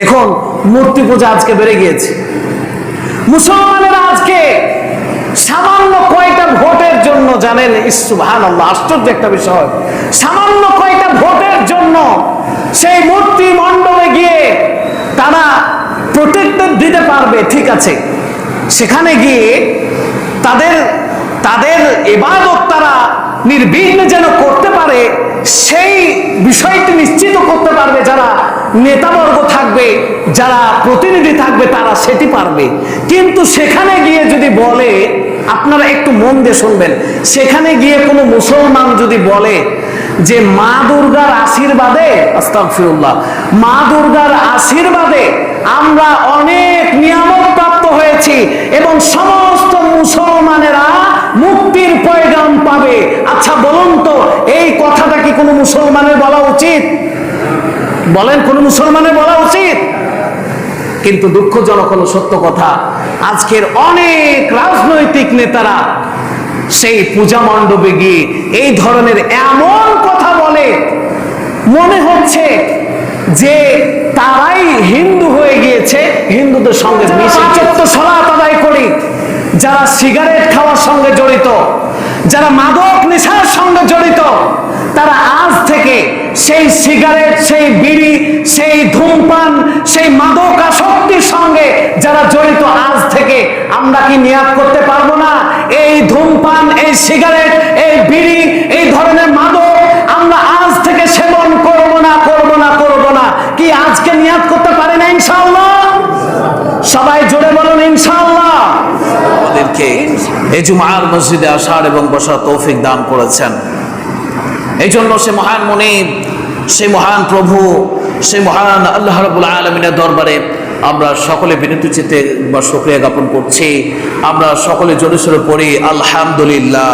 এখন মূর্তি পূজা আজকে বেড়ে গিয়েছে। মুসলমানেরা আজকে সামান্য কয়টা ভোটের জন্য জানেন ইসুভান আশ্চর্য একটা বিষয়। সামান্য কয়টা ভোটের জন্য সেই মূর্তি মণ্ডপে গিয়ে তারা প্রোটেক্টেড দিতে পারবে, ঠিক আছে। সেখানে গিয়ে তাদের তাদের এবাদত তারা নির্বিঘ্নে যেন করতে পারে সেই বিষয়টি নিশ্চিত করতে পারবে যারা নেতাবর্গ থাকবে, যারা প্রতিনিধি থাকবে, তারা সেটি পারবে। কিন্তু সেখানে গিয়ে যদি বলে, আপনারা একটু মন দিয়ে শুনবেন, সেখানে গিয়ে কোনো মুসলমান যদি বলে যে, মা দুর্গার আশীর্বাদে, আস্তাগফিরুল্লাহ, মা দুর্গার আশীর্বাদে আমরা অনেক নিয়ামত প্রাপ্ত হয়েছি এবং সমস্ত মুসলমানেরা মুক্তির পয়গাম পাবে। আচ্ছা বলুন তো কোনো মুসলমানের বলা উচিত? বলেন কোন মুসলমানের বলা উচিত? কিন্তু দুঃখজনক হলো সত্য কথা আজকের অনেক রাজনৈতিক নেতারা সেই পূজা মণ্ডপে গিয়ে এই ধরনের এমন কথা বলে। মনে হচ্ছে যে তারাই হিন্দু হয়ে গিয়েছে হিন্দুদের সঙ্গে মিশে চত্ব সলাত আদায় করি। যারা সিগারেট খাওয়ার সঙ্গে জড়িত, যারা মাদক নেশার সঙ্গে জড়িত, তারা আজ থেকে সেই সিগারেট, সেই বিড়ি, সেই ধূমপান, সেই মাদক আসক্তির সঙ্গে যারা জড়িত, আজ থেকে আমরা কি নিয়াদ করতে পারব না? এই ধূমপান, এই সিগারেট, এই বিড়ি, এই ধরনের মাদক আমরা আজ থেকে সেবন করব না করব না করব না। কি আজকে নিয়াদ করতে পারি না ইনশাআল্লাহ? সবাই জোরে বলুন ইনশাআল্লাহ। আমাদেরকে এই জুমার মসজিদে আসার এবং বসার তৌফিক দান করেছেন। এই জন্য সে মহান মনিব, সে মহান প্রভু, সে মহান আল্লাহ রবুল আলমিনের দরবারে আমরা সকলে বিনীত চিত্তে বা শুক্রিয়া জ্ঞাপন করছি। আমরা সকলে জোরে সরে পড়ি, আলহামদুলিল্লাহ।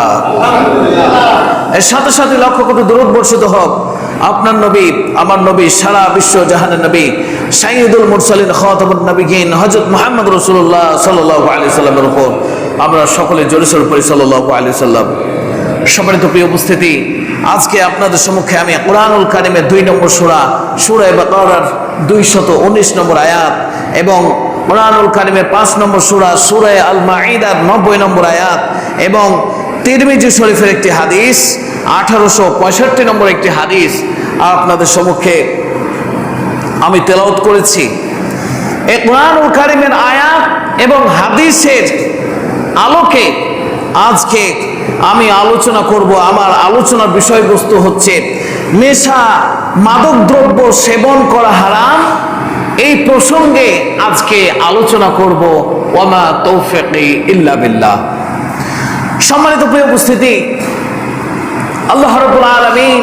এর সাথে সাথে লক্ষ্য করতে দূরত বর্ষিত হোক। আপনার নবী, আমার নবী, সারা বিশ্ব জাহানের নবী সাইদুল মুরসালিন খতাবুল নবীগিন হজরত মোহাম্মদ রসুল্লাহ সাল্লাহ আলি সাল্লামের উপর আমরা সকলে জোরে সরে পড়ি সাল্লাহ আলি সাল্লাম। সম্মানিত প্রিয় উপস্থিতি, আজকে আপনাদের সম্মুখে আমি কোরআনুল কারিমের দুই নম্বর সুরা সুরা বাকারার দুইশত উনিশ নম্বর আয়াত এবং কোরআনুল কারিমের পাঁচ নম্বর সুরা সুরায় আল মাঈদার নব্বই নম্বর আয়াত এবং তিরমিজি শরীফের একটি হাদিস, আঠারোশো পঁয়ষট্টি নম্বর একটি হাদিস আপনাদের সম্মুখে আমি তেলাওত করেছি। এই কোরআনুল কারিমের আয়াত এবং হাদিসের আলোকে, আজকে আমি আলোচনা করব আমার আলোচনার বিষয়বস্তু হচ্ছে নেশা মাদক দ্রব্য সেবন করা হারাম। এই প্রসঙ্গে আজকে আলোচনা করব ওমা তৌফিকি ইল্লা বিল্লাহ। সম্মানিত প্রিয় উপস্থিতি, আল্লাহ রাব্বুল আলামিন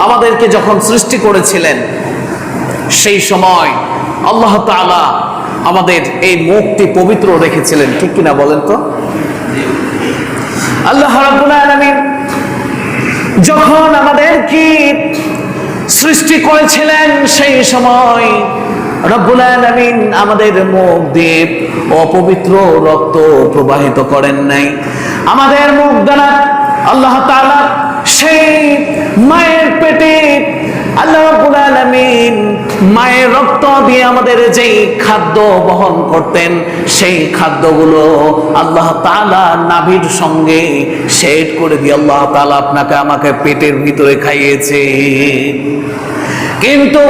আমাদেরকে যখন সৃষ্টি করেছিলেন, সেই সময় আল্লাহ তাআলা আমাদের এই মুখটি পবিত্র রেখেছিলেন, ঠিক কিনা বলেন তো? আল্লাহ যখন আমাদেরকে সৃষ্টি করেছিলেন, সেই সময় রব্বুল আলামিন আমাদের মুখ দিয়ে অপবিত্র রক্ত প্রবাহিত করেন নাই। আমাদের মুখ দ্বারা আল্লাহ তাআলা সেই মায়ের পেটে আল্লাহ মায়ের রক্ত দিয়ে আমাদের যেই খাদ্য বহন করতেন, সেই খাদ্যগুলো আল্লাহ তাআলা নাভির সঙ্গে সেট করে দিয়ে আল্লাহ তাআলা আপনাকে আমাকে পেটের ভিতরে খাইয়েছে। কিন্তু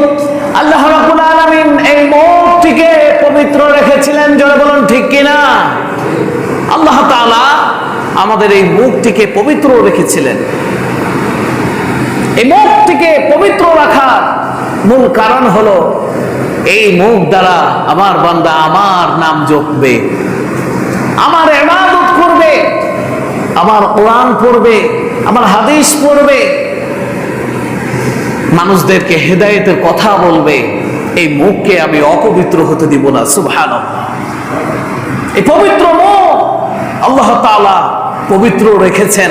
আল্লাহ রাব্বুল আলামিন এই মুখটিকে পবিত্র রেখেছিলেন, জোরে বলুন ঠিক কিনা? আল্লাহ তাআলা আমাদের এই মুখটিকে পবিত্র রেখেছিলেন। এই মুখটিকে পবিত্র রাখার মূল কারণ হলো, এই মুখ দ্বারা আমার বান্দা আমার নাম জপবে, আমার এবাদত করবে, আমার কোরআন পড়বে, আমার হাদিস পড়বে। মানুষদেরকে হেদায়েতের কথা বলবে, এই মুখকে আমি অপবিত্র হতে দিব না সুভান এই পবিত্র মুখ আল্লাহ তাআলা পবিত্র রেখেছেন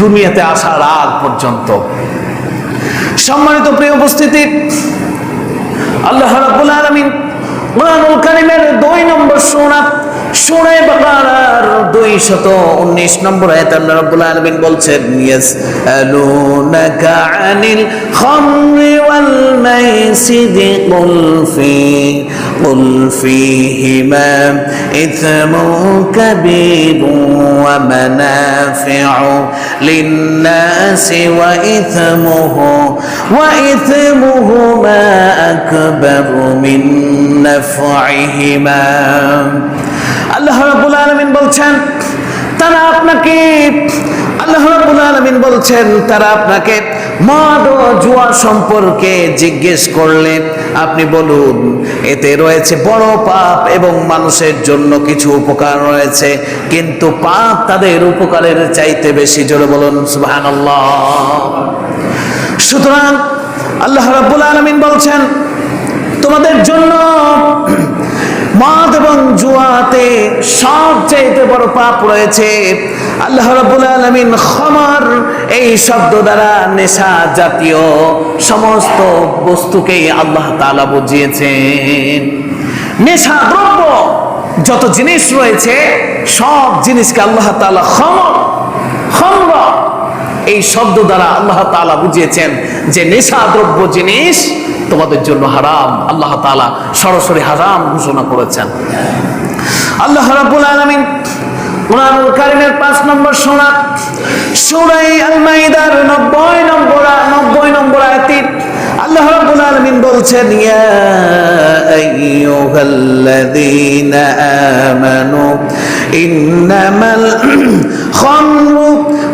দুনিয়াতে আসার আগ পর্যন্ত। সম্মানিত প্রিয় উপস্থিতি, আল্লাহ রাব্বুল আলামিন কোরআনুল কারীমের দুই নম্বর সূরা সূরা বাকারার 219 নম্বর আয়াত আল্লাহ রাব্বুল আলামিন বলছেন ইয়াসআলুনাকা আনিল খামরি ওয়াল মাইসিদি কুল ফি কুল ফীহিমা ইথমুন কাবীরুন ওয়া মানাফি'ু লিন-নাসি ওয়া ইথমুহু ওয়া ইথমুহুমা আকবারু মিন নাফ'িহিমা আল্লাহ রাব্বুল আলামিন বলছেন, তারা আপনাকে, আল্লাহ রাব্বুল আলামিন বলছেন, তারা আপনাকে মদ ও জুয়া সম্পর্কে জিজ্ঞেস করলে আপনি বলুন, এতে রয়েছে বড় পাপ এবং মানুষের জন্য কিছু উপকার রয়েছে, কিন্তু পাপ তাদের উপকারের চাইতে বেশি, জোরে বলুন, সুবহানাল্লাহ। সুতরাং আল্লাহ রাব্বুল আলামিন বলছেন, তোমাদের জন্য মদ এবং জুয়াতে সবচাইতে বড় পাপ রয়েছে। আল্লাহ রাব্বুল আলামিন খমর এই শব্দ দ্বারা নেশা জাতীয় সমস্ত বস্তুকেই আল্লাহ তাআলা বুঝিয়েছেন। নেশা দ্রব্য, যত জিনিস রয়েছে, সব জিনিসকে আল্লাহ তাআলা খমর খমর এই শব্দ দ্বারা আল্লাহ তাআলা বুঝিয়েছেন যে নেশা দ্রব্য জিনিস তোমাদের জন্য হারাম। আল্লাহ তালা সরাসরি হারাম ঘোষণা করেছেন। আল্লাহ রাবুল আলমিন কোরআনুল কারিমের পাঁচ নম্বর সোনা সুরাই আল মাইদার 90 নম্বর 90 নম্বর আয়াতে আল্লাহ রাব্বুল আলামিন বলছেন ইয়া আইয়ুহাল্লাযীনা আমানু ইন্নামাল খামরু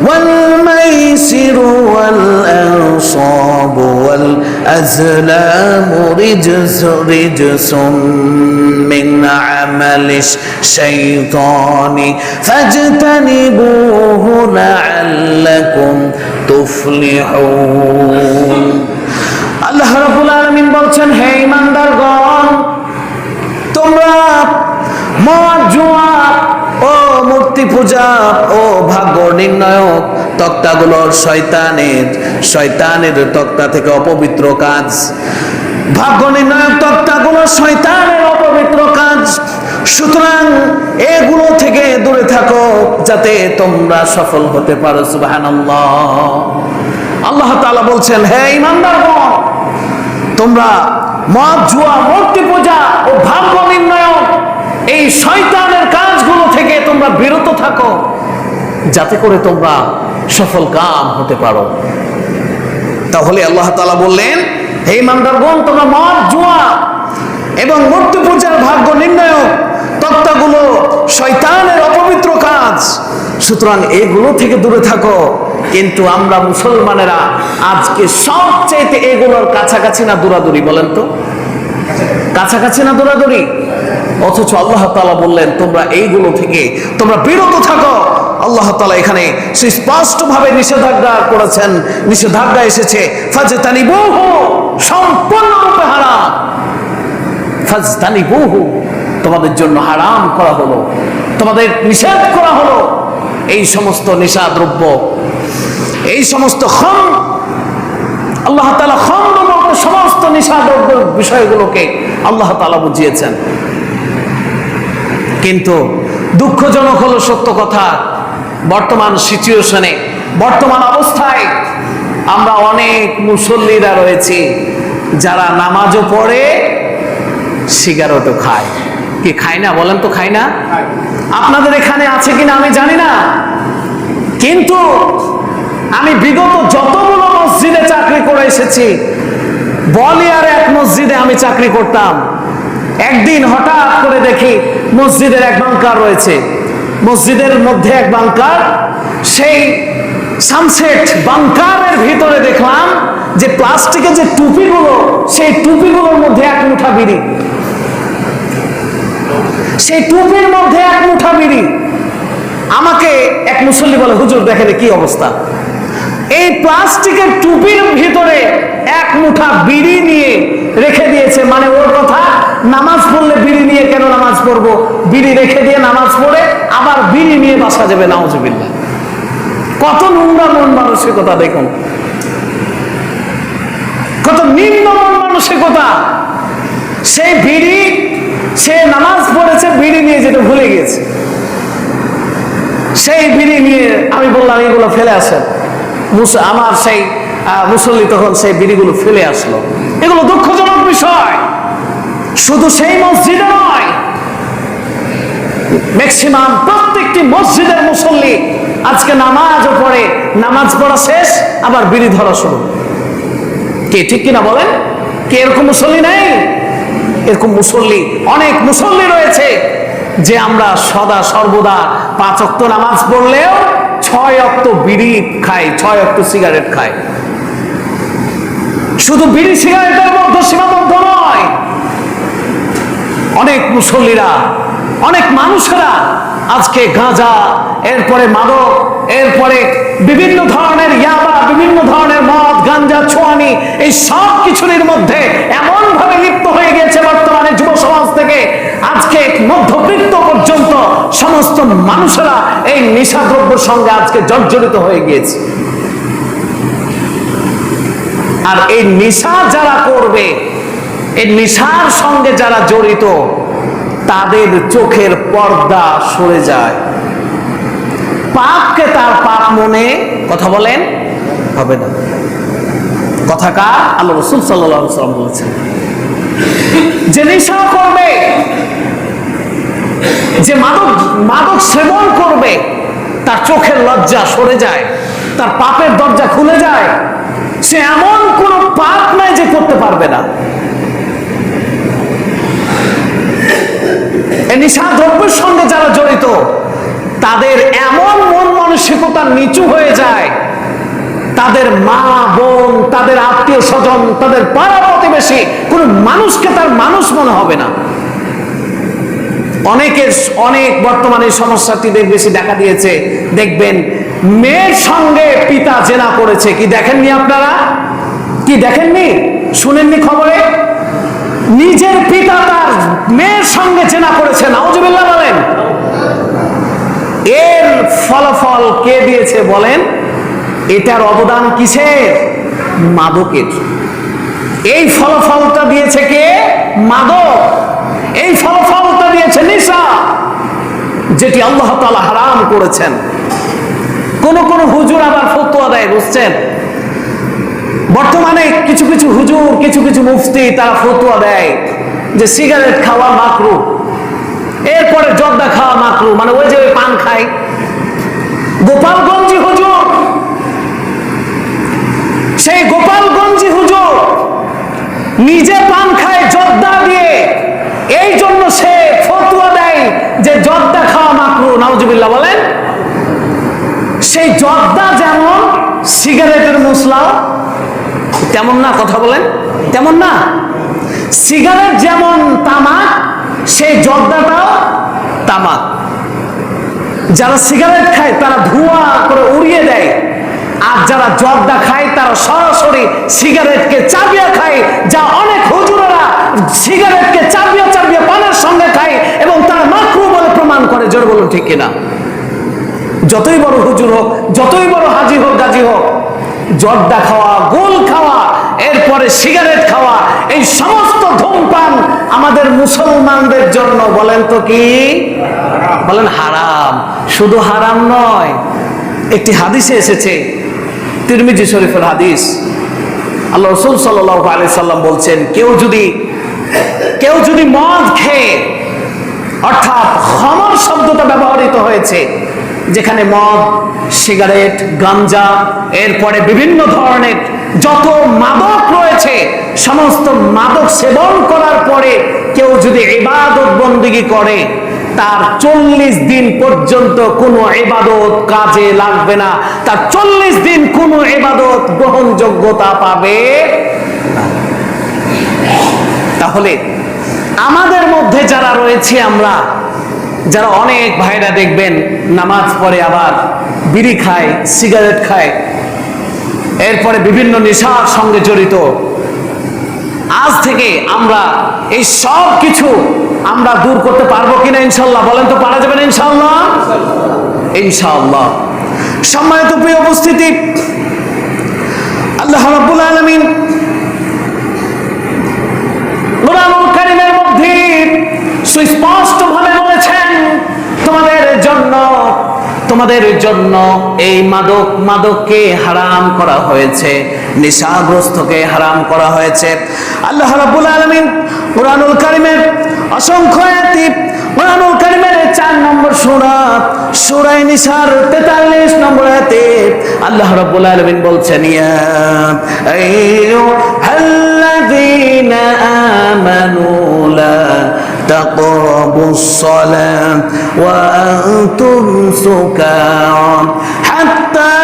ওয়াল মাইসিরু ওয়াল আনসাবু ওয়াল আজলামু রিজস রিজসুম মিন আমালিশ শাইতানি ফাজতানিবুহু লাআল্লাকুম তুফলিহুন আল্লাহ রাব্বুল আলামিন বলছেন, হে ইমানদারগণ তোমরা মদ, জুয়া ও মূর্তি পূজা ও ভাগ্য নির্ণায়ক তক্তাগুলোর শয়তানের শয়তানের তক্তা থেকে অপবিত্র কাজ। ভাগ্য নির্ণায়ক তক্তাগুলো শয়তানের অপবিত্র কাজ। সুতরাং এগুলো থেকে দূরে থাকো যাতে তোমরা সফল হতে পারো, সুবহানাল্লাহ। আল্লাহ তাআলা বলছেন, হে ইমানদারগণ তোমরা মদ, জুয়া, মূর্তি পূজা ও ভাগ্য নির্ণয়ক এই শয়তানের কাজগুলো থেকে তোমরা বিরত থাকো, যাতে করে তোমরা সফল কাম হতে পারো। তাহলে আল্লাহ তাআলা বললেন, হে ইমানদারগণ, তোমরা মদ, জুয়া এবং মূর্তি পূজার ভাগ্য নির্ণয়ক তত্ত্বগুলো শয়তানের অপবিত্র কাজ। সুতরাং এগুলো থেকে দূরে থাকো। কিন্তু আমরা মুসলমানেরা আজকে সবচেয়ে এগুলোর কাছাকাছি না দূরাদূরি বলেন তো? কাছাকাছি না দূরাদূরি? অথচ আল্লাহ তাআলা বললেন, তোমরা এইগুলো থেকে, তোমরা বিরত থাকো। আল্লাহ তাআলা এখানে সুস্পষ্টভাবে নিষেধাজ্ঞা করেছেন। নিষেধাজ্ঞা এসেছে, ফাজতানিবুহু সম্পূর্ণরূপে হারাম। ফাজতানিবুহু। তোমাদের জন্য হারাম করা হলো, তোমাদের নিষেধ করা হলো। এই সমস্ত নেশা দ্রব্য এই সমস্ত খম, আল্লাহ তালা খম সমস্ত নেশা দ্রব্য বিষয়গুলোকে আল্লাহ তালা বুঝিয়েছেন। কিন্তু দুঃখজনক হলো সত্য কথা, বর্তমান সিচুয়েশনে, বর্তমান অবস্থায় আমরা অনেক মুসল্লিরা রয়েছি যারা নামাজও পড়ে, সিগারেটও খায়। কি খায় না বলেন তো খায় না? আপনাদের এখানে আছে কিনা আমি জানি না। কিন্তু আমি বিগত যতগুলো মসজিদে চাকরি করে এসেছি, বলিয়ার এক মসজিদে আমি চাকরি করতাম। একদিন হঠাৎ করে দেখি মসজিদের এক বাংকার রয়েছে। মসজিদের মধ্যে এক বাংকার, সেই সানসেট বাংকারের ভিতরে দেখলাম যে প্লাস্টিকের যে টুপিগুলো, সেই টুপিগুলোর মধ্যে এক মুঠা বিড়ি। সেই টুপির মধ্যে এক মুঠা বিড়ি। আমাকে এক মুসল্লি বলে, হুজুর, দেখেন কি অবস্থা? এই প্লাস্টিকের টুপির ভিতরে এক মুঠা বিড়ি নিয়ে রেখে দিয়েছে। মানে ওর কথা, নামাজ পড়লে বিড়ি নিয়ে কেন নামাজ পড়ব? বিড়ি রেখে দিয়ে নামাজ পড়ে, আবার বিড়ি নিয়ে বাসা যাবে, নাউজুবিল্লাহ। কত নোংরা মন মানসিকতা, দেখুন। কত নিম্ন মন মানসিকতা। সেই বিড়ি সে নামাজ পড়েছে, বিড়ি নিয়ে যেতে ভুলে গিয়েছে। সেই বিড়ি নিয়ে আমি বললাম, এগুলো ফেলে আসেন। আমার সেই মুসল্লি তখন সেই বিড়িগুলো ফেলে আসলো। এগুলো দুঃখজনক বিষয়। শুধু সেই মসজিদে নয়, ম্যাক্সিমাম প্রত্যেকটি মসজিদের মুসল্লি আজকে নামাজও পড়ে, নামাজ পড়া শেষ, আবার বিড়ি ধরা শুরু। কে ঠিক কিনা বলেন? কে এরকম মুসল্লি নেই? এরকম মুসল্লি, অনেক মুসল্লি রয়েছে যে আমরা সদা সর্বদা পাঁচ অক্ত নামাজ পড়লেও ছয় অক্ত বিড়ি খাই, ছয় অক্ত সিগারেট খাই। শুধু বিড়ি, সিগারেটের মধ্যে সীমাবদ্ধ নয়, অনেক মুসল্লিরা, অনেক মানুষেরা আজকে গাঁজা, এরপরে মাদক, এরপরে বিভিন্ন ধরনের ইয়াবা, বিভিন্ন ধরনের মদ গাঞ্জা ছোয়ানি, এই সব কিছুর মধ্যে এমন ভাবে লিপ্ত হয়ে গেছে বর্তমানে যুব সমাজ থেকে। আজকে মধ্যবিত্ত পর্যন্ত সমস্ত মানুষেরা এই নেশাদ্রব্যের সঙ্গে আজকে জর্জরিত হয়ে গিয়েছে। আর এই নেশা যারা করবে, এই নেশার সঙ্গে যারা জড়িত তাদের চোখের পর্দা সরে যায়। পাপকে তার পাপ মনে, কথা বলেন, হবে না। কথা কার? আল্লাহ রসুল সাল্লাম বলেছেন। যে নেশা করবে, যে মাদক মাদক সেবন করবে, তার চোখের লজ্জা সরে যায়, তার পাপের দরজা খুলে যায়। সে এমন কোন পাপ নাই যে করতে পারবে না এই নিশা দ্রব্যের সঙ্গে যারা জড়িত তাদের এমন মন মানসিকতা নিচু হয়ে যায়। তাদের মা, বোন, তাদের আত্মীয় স্বজন, তাদের পাড়া প্রতিবেশী, কোন মানুষকে তার মানুষ মনে হবে না। অনেকের, অনেক বর্তমানে সমস্যাটি বেশি দেখা দিয়েছে। দেখবেন, মেয়ের সঙ্গে পিতা জেনা করেছে। কি দেখেননি আপনারা? কি দেখেননি? শুনেননি খবরে? নিজের পিতা তার মেয়ের সঙ্গে জেনা করেছে নাউজুবিল্লাহ বলেন। এর ফলাফল কে দিয়েছে বলেন? এটার অবদান কিসের? মাদকের। এই ফলাফলটা দিয়েছে কে? মাদক। এই ফলাফলটা দিয়েছে নিশা, যেটি আল্লাহ তাআলা হারাম করেছেন। কোন কোন হুজুর আবার ফতোয়া দেয়, বুঝছেন? বর্তমানে কিছু কিছু হুজুর, কিছু কিছু মুফতি তারা ফতোয়া দেয় যে সিগারেট খাওয়া মাকরু এরপরে জর্দা খাওয়া মাকরু মানে ওই যে ওই পান খায়। গোপালগঞ্জি হুজুর, সেই গোপালগঞ্জি হুজুর, নিজে পান খায় জর্দা দিয়ে। এই জন্য সে ফতুয়া দেয় যে জর্দা খাওয়া মাকরু, নাউজুবিল্লাহ বলেন। সেই জর্দা যেমন সিগারেটের মশলা, তেমন না, কথা বলেন, তেমন না। সিগারেট যেমন তামাক সেই জর্দাটাও তামাক। যারা সিগারেট খায়, তারা ধোঁয়া করে উড়িয়ে দেয়। আর যারা জর্দা খায়, তারা সরাসরি সিগারেটকে চাবিয়া খায়, যা অনেক হুজুরেরা সিগারেটকে চাবিয়া চাবিয়া পানের সঙ্গে খায় এবং তার মাকরু বলে প্রমাণ করে। জোর বলুন ঠিক কিনা? যতই বড় হুজুর হোক, যতই বড় হাজি হোক, গাজী হোক, জর্দা খাওয়া, গোল খাওয়া এরপরে সিগারেট খাওয়া, এই সমস্ত ধূমপান আমাদের মুসলমানদের জন্য, বলেন তো কি? বলেন হারাম। শুধু হারাম নয়, একটি হাদিসে এসেছে, তিরমিজি শরীফের হাদিস। আল্লাহ রসুল সাল্লাহ আলি সাল্লাম বলছেন, কেউ যদি কেউ যদি মদ খেয়ে, অর্থাৎ খমর শব্দটা ব্যবহৃত হয়েছে যেখানে মদ, সিগারেট, গাঞ্জা, এরপরে বিভিন্ন ধরনের যত মাদক রয়েছে, সমস্ত মাদক সেবন করার পরে কেউ যদি ইবাদত বন্দিগি করে, তার চল্লিশ দিন পর্যন্ত কোনো এবাদত কাজে লাগবে না। তার চল্লিশ দিন কোনো এবাদত গ্রহণযোগ্যতা পাবে তাহলে আমাদের মধ্যে যারা রয়েছে আমরা যারা অনেক ভাইরা দেখবেন, নামাজ পড়ে আবার বিড়ি খায়, সিগারেট খায়, এরপরে বিভিন্ন নেশার সঙ্গে জড়িত। আজ থেকে আমরা এই সব কিছু আমরা দূর করতে পারব কিনা ইনশাল্লাহ? বলেন তো, পারা যাবে না ইনশাল্লাহ? ইনশাআল্লাহ সম্মানিত প্রিয় উপস্থিতি, আল্লাহ রাব্বুল আলামিন কোরআনুল কারীমের মধ্যে তোমাদের জন্য এই মাদক, মাদককে হারাম করা হয়েছে, নেশাগ্রস্তকে হারাম করা হয়েছে। আল্লাহ রাব্বুল আলামিন কোরআনুল কারিমের অসংখ্য আয়াতি, কোরআনুল কারিমের চার নম্বর সূরা সূরা নিসার 43 নম্বর আয়াতে আল্লাহ রাব্বুল আলামিন বলছেন, ইয়া আইয়ুহাল্লাযীনা আমানু লা تقربوا الصلاة وأنتم سكارى حتى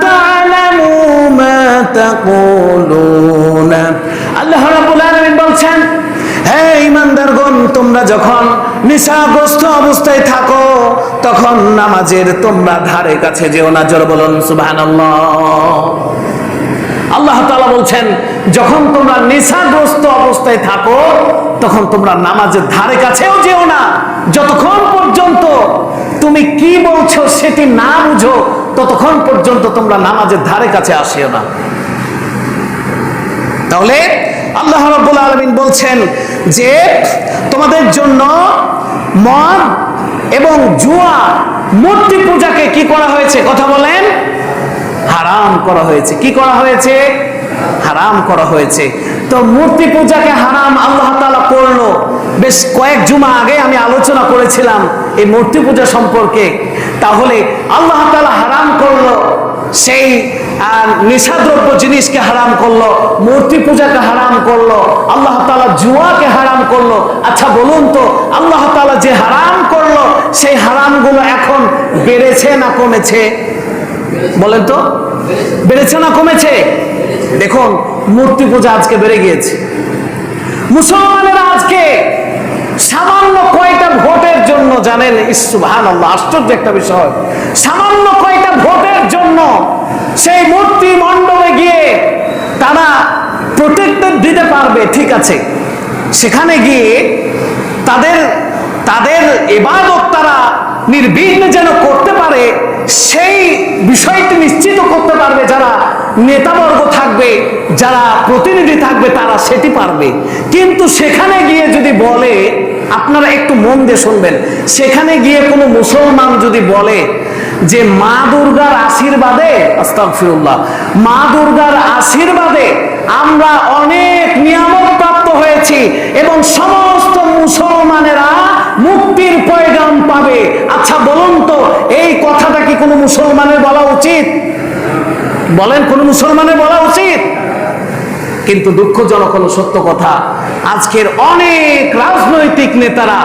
تعلموا ما تقولون আল্লাহ রাব্বুল আলামিন বলছেন হে ইমানদারগণ তোমরা যখন নিশাগ্রস্ত অবস্থায় থাকো তখন নামাজের তোমরা ধারে কাছে যেও না জোর বলুন সুবহানাল্লাহ আল্লাহ তাআলা বলছেন, যখন তোমরা নেশাগ্রস্ত অবস্থায় থাকো, তখন তোমরা নামাজের ধারে কাছেও যেও না। যতক্ষণ পর্যন্ত তুমি কি বলছো সেটি না বুঝো, ততক্ষণ পর্যন্ত তোমরা নামাজের ধারে কাছে আসিও না। তাহলে আল্লাহ রাব্বুল আলামিন বলছেন যে, তোমাদের জন্য মদ এবং জুয়া, মূর্তি পূজাকে কি করা হয়েছে? কথা বলেন। হারাম করা হয়েছে। কি করা হয়েছে? হারাম করা হয়েছে। তো মূর্তি পূজাকে হারাম আল্লাহ তাআলা করল। বেশ কয়েক জুমা আগে আমি আলোচনা করেছিলাম এই মূর্তি পূজা সম্পর্কে। তাহলে আল্লাহ তাআলা হারাম করল, সেই নিশাদ্রব্য জিনিসকে হারাম করল, মূর্তি পূজাকে হারাম করল, আল্লাহ তাআলা জুয়াকে হারাম করল। আচ্ছা বলুন তো, আল্লাহ তাআলা যে হারাম করল, সেই হারামগুলো এখন বেড়েছে না কমেছে? বলেন তো, বেড়েছে না কমেছে? দেখুন, মূর্তি পূজা আজকে বেড়ে গিয়েছে। মুসলমানেরা আজকে সামান্য কয়টা ভোটের জন্য জানেন আল্লাহ আশ্চর্য একটা বিষয়। সামান্য কয়টা ভোটের জন্য সেই মূর্তি মণ্ডপে গিয়ে তারা প্রোটেক্টেড দিতে পারবে, ঠিক আছে। সেখানে গিয়ে তাদের তাদের এবাদত তারা নির্বিঘ্নে যেন করতে পারে সেই বিষয়টি নিশ্চিত করতে পারবে যারা নেতাবর্গ থাকবে, যারা প্রতিনিধি থাকবে, তারা সেটি পারবে। কিন্তু সেখানে গিয়ে যদি বলে, আপনারা একটু মন দিয়ে শুনবেন, সেখানে গিয়ে কোনো মুসলমান যদি বলে যে, মা দুর্গার আশীর্বাদে আস্তাগফিরুল্লাহ, মা দুর্গার আশীর্বাদে আমরা অনেক নিয়ামত প্রাপ্ত হয়েছি এবং সমস্ত মুসলমানেরা মুক্তির পয়গাম পাবে। আচ্ছা বলুন তো, এই কথাটা কি কোনো মুসলমানের বলা উচিত? বলেন, কোন মুসলমানের বলা উচিত? কিন্তু দুঃখজনক হলো সত্য কথা, আজকের অনেক রাজনৈতিক নেতারা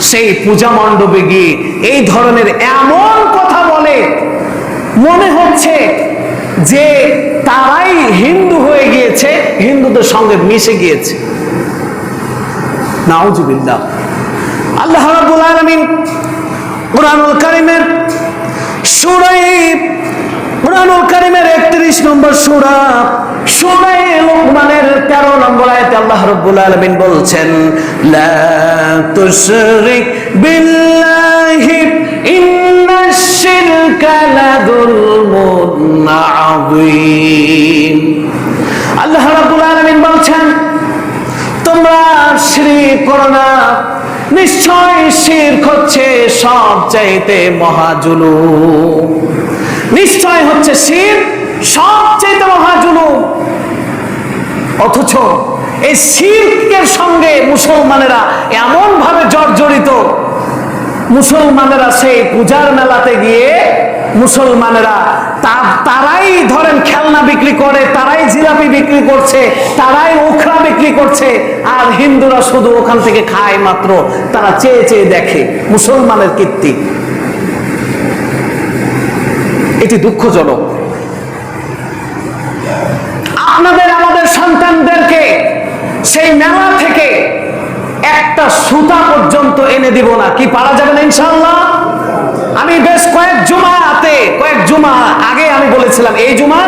সেই পূজা মণ্ডপে গিয়ে এই ধরনের এমন কথা বলে। মনে হচ্ছে যে তারাই হিন্দু হয়ে গিয়েছে, হিন্দুদের সঙ্গে মিশে গিয়েছে। নাউজুবিল্লাহ। আল্লাহ রাব্বুল আলামিন কোরআনুল কারীমের সূরা কোরআনুল কারীমের 31 নম্বর সূরা সূরা লোকমানের 13 নম্বর আয়াতে আল্লাহ রাব্বুল আলামিন বলছেন বিল্লাহি আল্লাহ বলছেন, তোমরা শিরিক করো না নিশ্চয় শির্ক হচ্ছে সব চাইতে মহাজুলুম। নিশ্চয় হচ্ছে শির সবচাইতে মহাজুলু অথচ এই শিরকের সঙ্গে মুসলমানেরা এমন ভাবে জর্জরিত। মুসলমানেরা সেই পূজার মেলাতে গিয়ে মুসলমানেরা তারাই ধরেন খেলনা বিক্রি করে, তারাই জিলাপি বিক্রি করছে, তারাই ওখরা বিক্রি করছে, আর হিন্দুরা শুধু ওখান থেকে খায় মাত্র, তারা চেয়ে চেয়ে দেখে, মুসলমানের কীর্তি। এটি দুঃখজনক। আপনাদের, আমাদের সন্তানদেরকে সেই মেলা থেকে একটা সুতা পর্যন্ত এনে দিব না, কি পারা যাবে না ইনশাল্লাহ আমি বেশ কয়েক জুমাতে, কয়েক জুমা আগে আমি বলেছিলাম, এই জুমা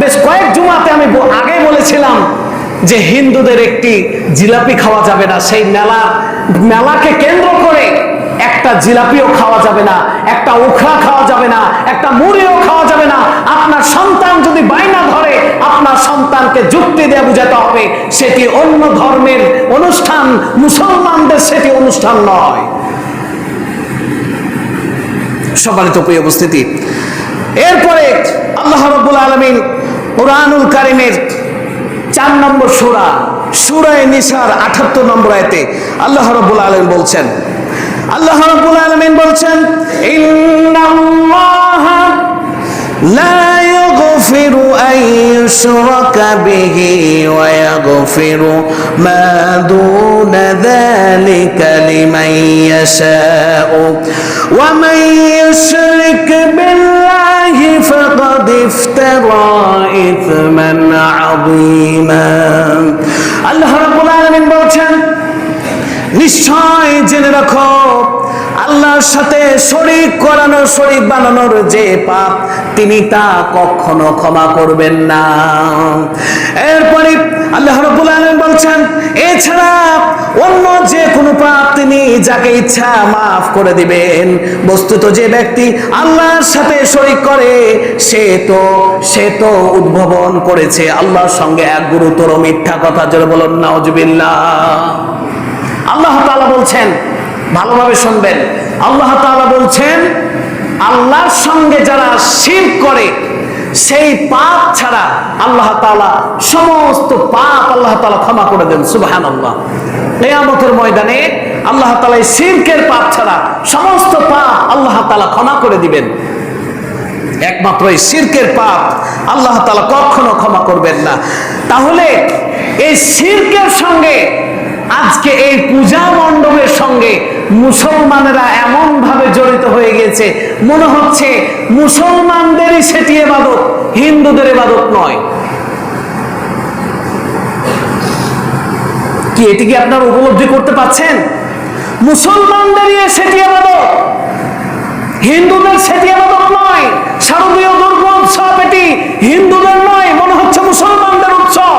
বেশ কয়েক জুমাতে আমি আগে বলেছিলাম যে হিন্দুদের একটি জিলাপি খাওয়া যাবে না। সেই মেলা, মেলাকে কেন্দ্র করে একটা জিলাপিও খাওয়া যাবে না, একটা উখরা খাওয়া যাবে না, একটা মুড়িও খাওয়া যাবে না। আপনার সন্তান যদি বাইনা ধরে, আপনার সন্তানকে যুক্তি দিয়ে বুঝাতে হবে, সেটি অন্য ধর্মের অনুষ্ঠান, মুসলমানদের সেটি অনুষ্ঠান নয়। সম্মানিত প্রিয় উপস্থিতি এরপরে আল্লাহ রব্বুল আলমিন কোরআনুল কারিমের চার নম্বর সুরা সুরায় নিসার আঠাত্তর নম্বর আয়তে আল্লাহ রব্বুল আলমিন বলছেন আল্লাহ রব্বুল আলমিন বলছেন ইন্নাল্লাহা لا يغفر أن يشرك به ويغفر ما دون ذلك لمن يشاء ومن يشرك بالله فقد افترى إثما عظيما الله رب العالمين বলছেন নিশ্চয় জেনে রাখো আল্লাহর সাথে শরীক করানো শরীক বানানোর যে পাপ, তিনি তা কখনো ক্ষমা করবেন না। এরপরে আল্লাহ রব্বুল আলামিন বলছেন, এছাড়া অন্য যে কোনো পাপ তিনি যাকে ইচ্ছা মাফ করে দিবেন। বস্তুত যে ব্যক্তি আল্লাহর সাথে শরীক করে, সে তো সে তো উদ্ভাবন করেছে। আল্লাহর সঙ্গে এক গুরুতর মিথ্যা কথা, জোরে বলুন, নাউজুবিল্লাহ। আল্লাহ তাআলা বলছেন ভালোভাবে শুনবেন। আল্লাহ তাআলা বলছেন, আল্লাহর সঙ্গে যারা শির করে, সেই পাপ ছাড়া আল্লাহ তাআলা সমস্ত পাপ আল্লাহ তালা ক্ষমা করে দেন, সুবহানাল্লাহ। কিয়ামতের ময়দানে আল্লাহ তালা এই শিরকের পাপ ছাড়া সমস্ত পাপ আল্লাহ তালা ক্ষমা করে দিবেন। একমাত্র এই শিরকের পাপ আল্লাহ তাআলা কখনো ক্ষমা করবেন না। তাহলে এই শিরকের সঙ্গে আজকে এই পূজা মণ্ডপের সঙ্গে মুসলমানেরা এমন ভাবে জড়িত হয়ে গেছে মনে হচ্ছে মুসলমানদেরই সেটি এবাদত, হিন্দুদের এবাদত নয়। কি এটি কি আপনারা উপলব্ধি করতে পাচ্ছেন? মুসলমানদেরই সেটি এবাদত, হিন্দুদের সেটি আবাদত নয়। শারদীয় দুর্গা উৎসব এটি হিন্দুদের নয়, মনে হচ্ছে মুসলমানদের উৎসব।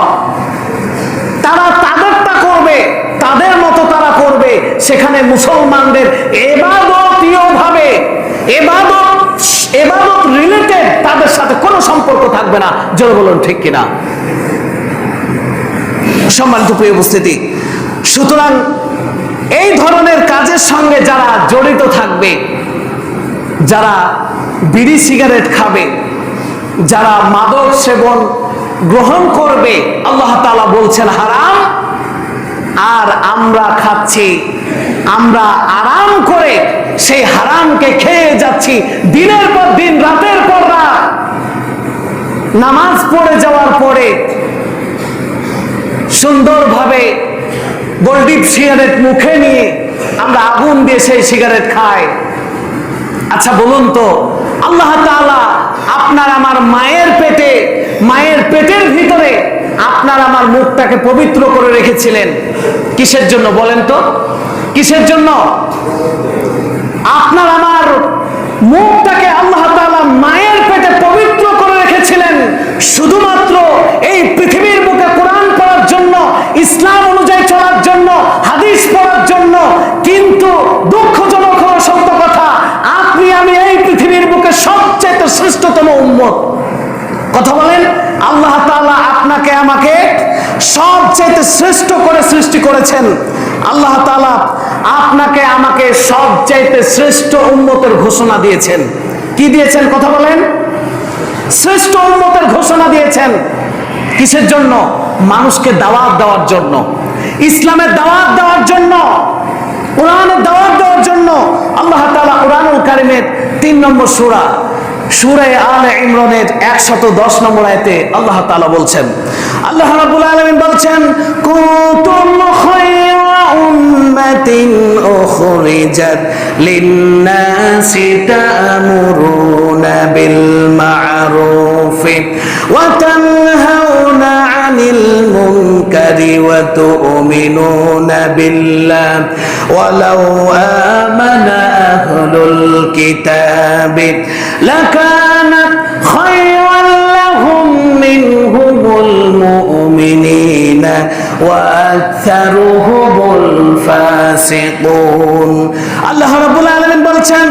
তারা তাদেরটা করবে তাদের মতো তারা করবে। সেখানে মুসলমানদের এবাদতীয় ভাবে এবাদত এবাদত রিলেটেড তাদের সাথে কোনো সম্পর্ক থাকবে না। জোর বলুন, ঠিক কিনা? সম্মানিত প্রিয় উপস্থিতি, সুতরাং এই ধরনের কাজের সঙ্গে যারা জড়িত থাকবে, যারা বিড়ি সিগারেট খাবে, যারা মাদক সেবন গ্রহণ করবে, আল্লাহ তাআলা বলছেন হারাম। আর আমরা খাচ্ছি। আমরা আরাম করে সেই হারামকে খেয়ে যাচ্ছি দিনের পর দিন, রাতের পর রাত। নামাজ পড়ে যাওয়ার পরে সুন্দরভাবে গোল্ডিপ সিগারেট মুখে নিয়ে আমরা আগুন দিয়ে সেই সিগারেট খাই। আচ্ছা বলুন তো, আল্লাহ আপনার আমার মায়ের পেটে, মায়ের পেটের ভিতরে আপনার আমার মুখটাকে পবিত্র করে রেখেছিলেন। কিসের জন্য বলেন তো? কিসের জন্য? আপনার আমার মুখটাকে আল্লাহ মায়ের পেটে পবিত্র করে রেখেছিলেন। শুধুমাত্র এই পৃথিবীর মুখে কোরআন পড়ার জন্য, ইসলাম অনুযায়ী চলার জন্য, হাদিস পড়ার জন্য। কিন্তু দুঃখজনক হলো সত্য কথা, আপনি, আমি এই পৃথিবীর বুকে সবচেয়ে শ্রেষ্ঠতম উম্মত। কথা বলেন? আল্লাহ তাআলা আপনাকে আমাকে সবচেয়ে শ্রেষ্ঠ করে সৃষ্টি করেছেন। আল্লাহ তাআলা আপনাকে আমাকে সবচাইতে শ্রেষ্ঠ উম্মতের ঘোষণা দিয়েছেন। কি দিয়েছেন কথা বলেন? শ্রেষ্ঠ উম্মতের ঘোষণা দিয়েছেন কিসের জন্য? মানুষকে দাওয়াত দেওয়ার জন্য। ইসলামের দাওয়াত দেওয়ার জন্য। কোরআনের দাওয়াত দেওয়ার জন্য। আল্লাহ তাআলা কোরআনুল কারিমের তিন নম্বর সূরা সূরা আলে ইমরানের 110 নম্বর আয়াতে আল্লাহ তাআলা বলছেন, আল্লাহ রাব্বুল আলামিন বলছেন কুনতুম খায়রা উম্মাতিন উখরিজাত লিন-নাসি তা'মুরুনা বিল মা'রুফ তু'মিনুনা বিল্লাহ ওয়ালাউ আমানা আহলুল কিতাবি লাকানাত খায়রান লাহুম মিনহুমুল মুমিনিনা ওয়া আকথারুহুমুল ফাসিকুন আল্লাহ রাব্বুল আলামিন বলছেন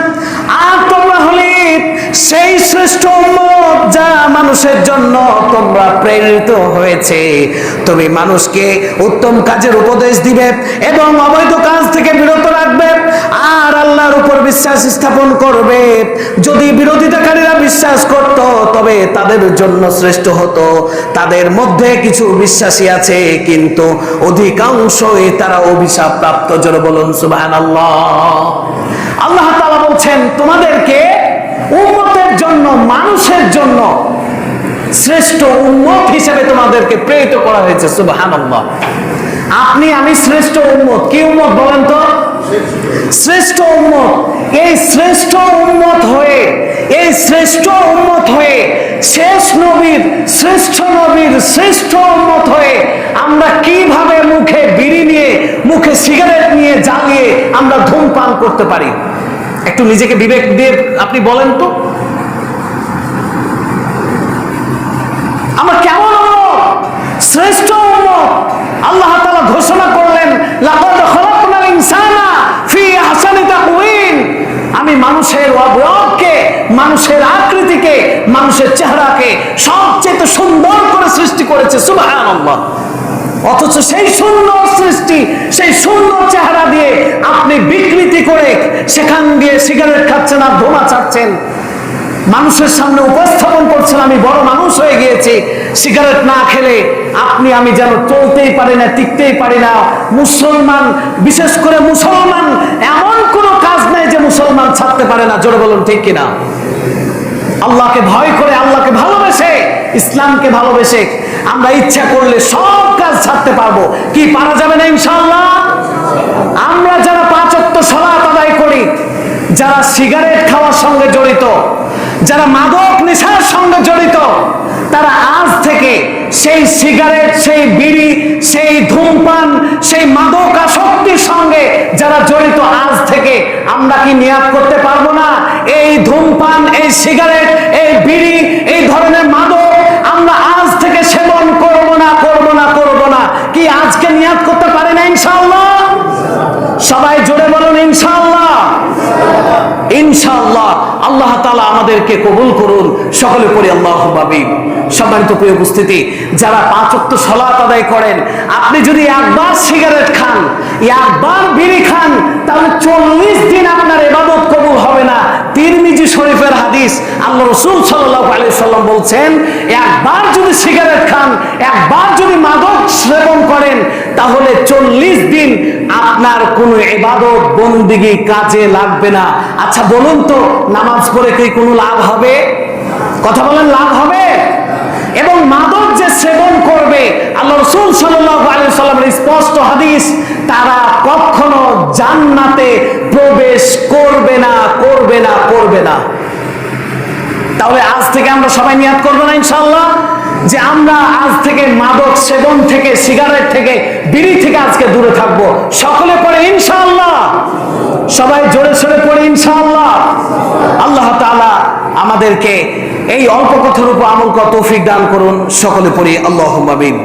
সেই শ্রেষ্ঠ উম্মত যা মানুষের জন্য তোমরা প্রেরিত হয়েছে। তুমি মানুষকে উত্তম কাজের উপদেশ দিবে এবং অবৈধ কাজ থেকে বিরত রাখবে আর আল্লাহর উপর বিশ্বাস স্থাপন করবে। যদি বিরোধিতাকারীরা বিশ্বাস করত, তবে তাদের জন্য শ্রেষ্ঠ হতো। তাদের মধ্যে কিছু বিশ্বাসী আছে, কিন্তু অধিকাংশই তারা অভিশাপ প্রাপ্ত। জোর বলুন, সুবহানাল্লাহ। আল্লাহ তাআলা বলছেন, তোমাদেরকে উম্মতের জন্য, মানুষের জন্য শ্রেষ্ঠ উম্মত হিসেবে তোমাদেরকে প্রেরিত করা হয়েছে, সুবহানাল্লাহ। আপনি, আমি শ্রেষ্ঠ উম্মত। কি উম্মত বলেন তো? শ্রেষ্ঠ উম্মত। এই শ্রেষ্ঠ উম্মত হয়ে, এই শ্রেষ্ঠ উম্মত হয়ে, শেষ নবীর, শ্রেষ্ঠ নবীর শ্রেষ্ঠ উম্মত হয়ে আমরা কীভাবে মুখে বিড়ি নিয়ে, মুখে সিগারেট নিয়ে জ্বালিয়ে আমরা ধূমপান করতে পারি? একটু নিজেকে বিবেক দিয়ে আপনি বলেন তো। আমরা কেমন শ্রেষ্ঠ আল্লাহ ঘোষণা করলেন আমি মানুষের অবয়বকে, মানুষের আকৃতিকে, মানুষের চেহারাকে সবচেয়ে সুন্দর করে সৃষ্টি করেছে, সুবহানাল্লাহ। অথচ সেই সুন্দর সৃষ্টি, সেই সুন্দর চেহারা দিয়ে আপনি বিকৃতি করে সেখান দিয়ে সিগারেট খাচ্ছেন আর ধোঁয়া ছাড়ছেন। মানুষের সামনে উপস্থাপন করছেন, আমি বড় মানুষ হয়ে গিয়েছি। সিগারেট না খেলে আপনি, আমি যেন চলতেই পারি না, টিকতেই পারি না। মুসলমান, বিশেষ করে মুসলমান, এমন কোনো কাজ নাই যে মুসলমান ছাড়তে পারে না। জোরে বলুন, ঠিক কিনা? আল্লাহকে ভয় করে, আল্লাহকে ভালোবেসে, ইসলামকে ভালোবেসে আমরা ইচ্ছা করলে সব কাজ ছাড়তে পারব। কি পারা যাবে না ইনশাল্লাহ আমরা যারা পাঁচত্ব সলাত আদায় করি, যারা সিগারেট খাওয়ার সঙ্গে জড়িত, যারা মাদক নেশার সঙ্গে জড়িত তারা আজ থেকে সেই সিগারেট, সেই বিড়ি, সেই ধূমপান, সেই মাদক আসক্তির সঙ্গে যারা জড়িত, আজ থেকে আমরা কি নিয়াদ করতে পারব না? এই ধূমপান, এই সিগারেট, এই বিড়ি, এই ধরনের মাদক আমরা আজ থেকে সেবন করব না করব না করব না। কি আজকে নিয়াদ করতে পারি না ইনশাআল্লাহ? সবাই জোরে বলুন ইনশাআল্লাহ। ইনশাআল্লাহ আল্লাহ তাআলা আমাদেরকে কবুল করুন। সকলে পড়ি আল্লাহ বাবিব সম্মানিত প্রিয় উপস্থিতি, যারা পাঁচ ওয়াক্ত সালাত আদায় করেন, আপনি যদি একবার সিগারেট খান, একবার বিড়ি খান, তাহলে চল্লিশ দিন আপনার এবাদত কবুল হবে শরীফের হাদিস আল্লাহ রসুল সাল্লাম বলছেন, একবার যদি সিগারেট খান, একবার যদি মাদক সেবন করেন, তাহলে চল্লিশ দিন আপনার কোনো এবাদত বন্দিগি কাজে লাগবে না। আচ্ছা বলুন তো, নামাজ পড়ে কি কোনো লাভ হবে? কথা বলেন, লাভ হবে? এবং মাদক যে সেবন করবে, আল্লাহ রসুল সাল্লামের স্পষ্ট হাদিস, তারা কখনো জান্নাতে প্রবেশ করবে না করবে না করবে না। তাহলে আজ থেকে আমরা সবাই নিয়াদ করব না ইনশাল্লাহ যে আমরা আজ থেকে মাদক সেবন থেকে, সিগারেট থেকে, বিড়ি থেকে আজকে দূরে থাকব। সকলে পড়ে ইনশাআল্লাহ। সবাই জোরে সোরে পড়ে ইনশাআল্লাহ। আল্লাহ তাআলা আমাদেরকে এই অল্প কথার উপর আমল কত তৌফিক দান করুন। সকলে পড়ি আল্লাহ আমিন।